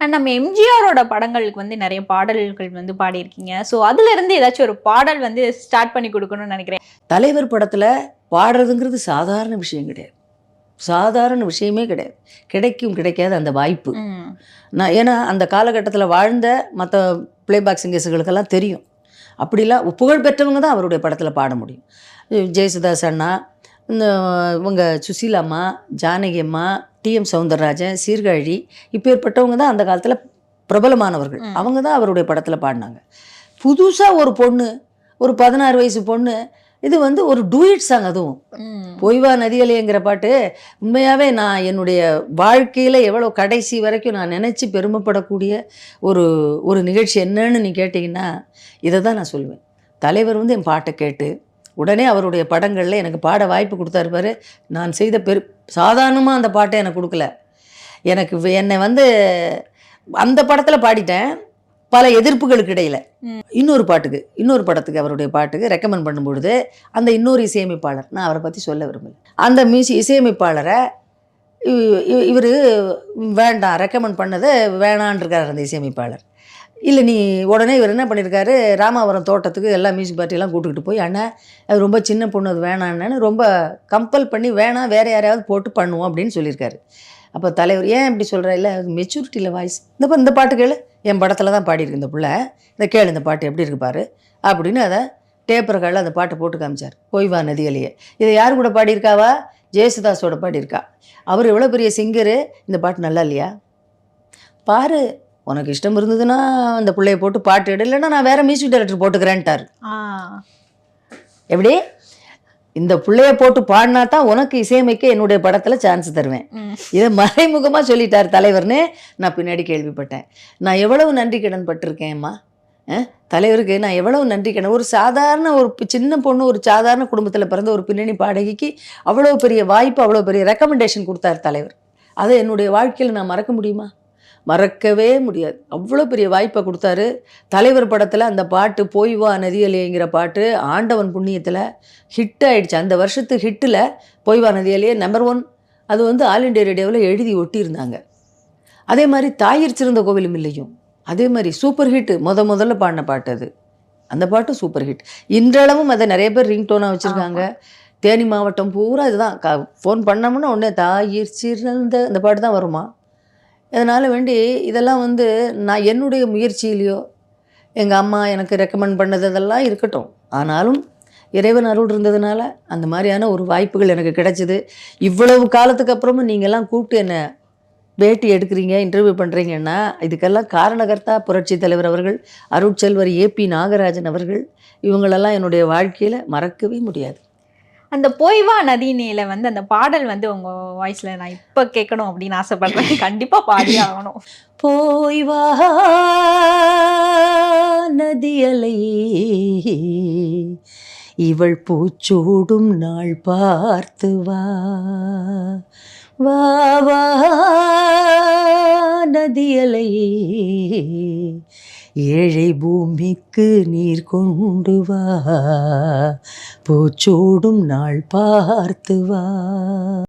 And நம்ம எம்ஜிஆரோட படங்களுக்கு வந்து நிறைய பாடல்கள் வந்து பாடியிருக்கீங்க. ஸோ அதுல இருந்து ஏதாச்சும் ஒரு பாடல் வந்து ஸ்டார்ட் பண்ணி கொடுக்கணும்னு நினைக்கிறேன். தலைவர் படத்தில் பாடுறதுங்கிறது சாதாரண விஷயம் கிடையாது. சாதாரண விஷயமே கிடையாது. கிடைக்கும் கிடைக்காத அந்த வாய்ப்பு. நான் ஏன்னா அந்த காலகட்டத்தில் வாழ்ந்த மற்ற பிளேபேக் சிங்கர்ஸுகளுக்கெல்லாம் தெரியும். அப்படிலாம் புகழ் பெற்றவங்க தான் அவருடைய படத்தில் பாட முடியும். ஜெயசுதாஸ் அண்ணா இந்த இவங்க சுசீலா அம்மா ஜானகி அம்மா டிஎம் சவுந்தரராஜன் சீர்காழி இப்பேற்பட்டவங்க தான் அந்த காலத்தில் பிரபலமானவர்கள். அவங்க தான் அவருடைய படத்தில் பாடினாங்க புதுசாக ஒரு பொண்ணு ஒரு பதினாறு வயசு பொண்ணு இது வந்து ஒரு டூயிட் சாங் அதுவும். பொய்வா நதியலைங்கிற பாட்டு உண்மையாகவே நான் என்னுடைய வாழ்க்கையில் எவ்வளோ கடைசி வரைக்கும் நான் நினச்சி பெருமைப்படக்கூடிய ஒரு ஒரு நிகழ்ச்சி என்னன்னு நீ கேட்டிங்கன்னா இதை தான் நான் சொல்லுவேன் தலைவர் வந்து என் பாட்டை கேட்டு உடனே அவருடைய படங்களில் எனக்கு பாட வாய்ப்பு கொடுத்தாரு பாரு. நான் செய்த பெரு சாதாரணமாக அந்த பாட்டை எனக்கு கொடுக்கல. எனக்கு என்னை வந்து அந்த படத்தில் பாடிட்டேன். பல எதிர்ப்புகளுக்கு இடையில். இன்னொரு பாட்டுக்கு இன்னொரு படத்துக்கு அவருடைய பாட்டுக்கு ரெக்கமெண்ட் பண்ணும்பொழுது அந்த இன்னொரு இசையமைப்பாளர் நான் அவரை பற்றி சொல்ல விரும்பல. அந்த மியூசி இசையமைப்பாளரை இவர் வேண்டாம் ரெக்கமெண்ட் பண்ணதை வேணான்ருக்கார் அந்த இசையமைப்பாளர். இல்லை நீ உடனே இவர் என்ன பண்ணியிருக்காரு ராமாவரம் தோட்டத்துக்கு எல்லா மியூசிக் பார்ட்டியெல்லாம் கூட்டுக்கிட்டு போய் அண்ணா அது ரொம்ப சின்ன பொண்ணு அது வேணான்னு ரொம்ப கம்பல் பண்ணி வேணாம் வேறு யாரையாவது போட்டு பண்ணுவோம் அப்படின்னு சொல்லியிருக்காரு. அப்போ தலைவர் ஏன் இப்படி சொல்கிறா இல்லை மெச்சூரிட்டியில் வாய்ஸ் இந்த இந்த பாட்டு கேளு. என் படத்தில் தான் பாடியிருக்கு இந்த பிள்ளை. இந்த கேளு இந்த பாட்டு எப்படி இருக்கு பாரு. அப்படின்னு அதை டேப்பர்களில் அந்த பாட்டை போட்டு காமிச்சார் கோய்வா நதிகளையே. இதை யார் கூட பாடியிருக்காவா? ஜெயசுதாஸோட பாடியிருக்கா. அவர் எவ்வளோ பெரிய சிங்கரு இந்த பாட்டு நல்லா இல்லையா? பாரு உனக்கு இஷ்டம் இருந்ததுன்னா அந்த பிள்ளைய போட்டு பாட்டு எடு. இல்லைன்னா நான் வேற மியூசிக் டைரக்டர் போட்டுக்கிறேன்ட்டார். எப்படி? இந்த பிள்ளைய போட்டு பாடினா தான் உனக்கு இசையமைக்க என்னுடைய படத்தில் சான்ஸ் தருவேன். இதை மறைமுகமாக சொல்லிட்டார் தலைவர்னு நான் பின்னாடி கேள்விப்பட்டேன். நான் எவ்வளவு நன்றி கடன் பட்டிருக்கேன்மா அஹ், தலைவருக்கு நான் எவ்வளவு நன்றி கடன். ஒரு சாதாரண ஒரு சின்ன பொண்ணு ஒரு சாதாரண குடும்பத்தில் பிறந்த ஒரு பின்னணி பாடகிக்கு அவ்வளோ பெரிய வாய்ப்பு அவ்வளோ பெரிய ரெக்கமெண்டேஷன் கொடுத்தார் தலைவர். அதை என்னுடைய வாழ்க்கையில் நான் மறக்க முடியுமா? மறக்கவே முடியாது. அவ்வளோ பெரிய வாய்ப்பை கொடுத்தாரு. தலைவர் படத்தில் அந்த பாட்டு போய் வா நதியலைங்கிற பாட்டு ஆண்டவன் புண்ணியத்தில் ஹிட் ஆயிடுச்சு. அந்த வருஷத்து ஹிட்டில் போய் வா நதியலையே நம்பர் ஒன் அது வந்து ஆல் இண்டியா ரேடியோவில் எழுதி ஒட்டியிருந்தாங்க. அதே மாதிரி தாயிற் சிறந்த கோவிலும் இல்லையும். அதே மாதிரி சூப்பர் ஹிட் முத முதல்ல பாடின பாட்டு அது. அந்த பாட்டு சூப்பர் ஹிட் இன்றளவும் அதை நிறைய பேர் ரிங் டோனாக வச்சுருக்காங்க. தேனி மாவட்டம் பூரா இதுதான். க ஃபோன் பண்ணோம்னா உடனே தாயிற் சிறந்த அந்த பாட்டு தான் வருமா? அதனால் வேண்டி இதெல்லாம் வந்து நான் என்னுடைய முயற்சியிலையோ எங்கள் அம்மா எனக்கு ரெக்கமெண்ட் பண்ணது அதெல்லாம் இருக்கட்டும். ஆனாலும் இறைவன் அருள் இருந்ததுனால அந்த மாதிரியான ஒரு வாய்ப்புகள் எனக்கு கிடைச்சிது. இவ்வளவு காலத்துக்கு அப்புறமும் நீங்கள்லாம் கூப்பிட்டு என்னை பேட்டி எடுக்கிறீங்க இன்டர்வியூ பண்ணுறீங்கன்னா இதுக்கெல்லாம் காரணகர்த்தா புரட்சி தலைவர் அவர்கள் அருட்செல்வர் ஏபி நாகராஜன் அவர்கள் இவங்களெல்லாம் என்னுடைய வாழ்க்கையில் மறக்கவே முடியாது. அந்த பொய்வா நதிநீல வந்து அந்த பாடல் வந்து உங்க வாய்ஸ்ல நான் இப்ப கேட்கணும் அப்படின்னு ஆசைப்படுறேன். கண்டிப்பா பாடி ஆகணும். போய் வா நதியலை. இவள் பூச்சூடும் நாள் பார்த்து வா. வா வா நதியலை. ஏழை பூமிக்கு நீர் கொண்டு வா. பூச்சூடும் நாள் பார்த்து வா.